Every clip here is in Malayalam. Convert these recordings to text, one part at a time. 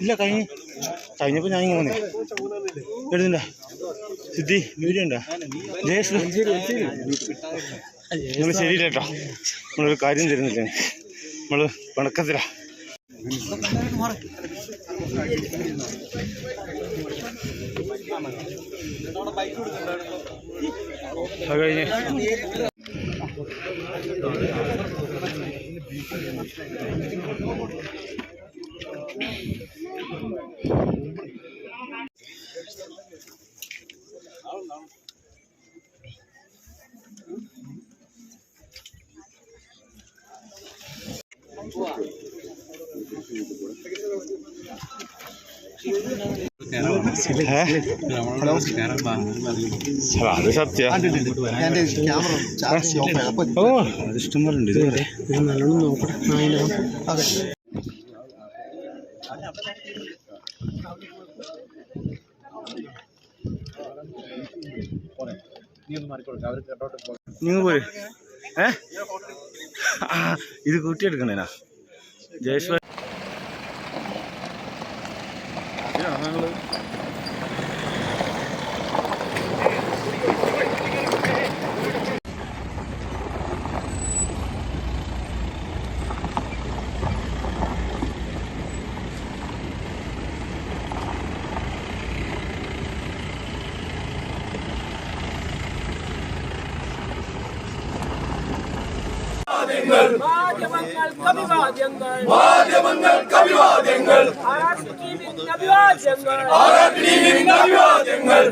ഇല്ല കഴിഞ്ഞ്. കഴിഞ്ഞപ്പോ ഞാൻ ഇങ്ങനെ വന്നേ. എഴുതണ്ട? സിദ്ധി വീഡിയോ ഉണ്ടോ ജയേഷ്. നിങ്ങൾ ശരിയില്ല കേട്ടോ നമ്മളൊരു കാര്യം തരുന്നില്ല. നമ്മൾ പണക്കത്തില അത് കഴിഞ്ഞ്. അത് സത്യ ഓ അത് ഇഷ്ടംപോലെ ഉണ്ട് ഇത് വരെ നല്ലോണം നോക്കട്ടെ നിങ്ങൾ പോര്. ഏ? ഇത് കൂട്ടിയെടുക്കണേനാ. ജയേഷ് മാധ്യമങ്ങൾക്ക് അഭിവാദ്യങ്ങൾ. മാധ്യമങ്ങൾക്ക് അഭിവാദ്യങ്ങൾ. അഭിവാദ്യങ്ങൾ.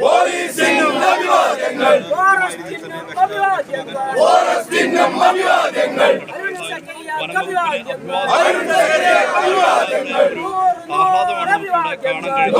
പോലീസിന് അഭിവാദ്യങ്ങൾ. ഫോറസ്റ്റിനും അഭിവാദ്യങ്ങൾ. അരുൺ അഭിവാദ്യങ്ങൾ. നൂറ് നൂറ് അഭിവാദ്യങ്ങൾ.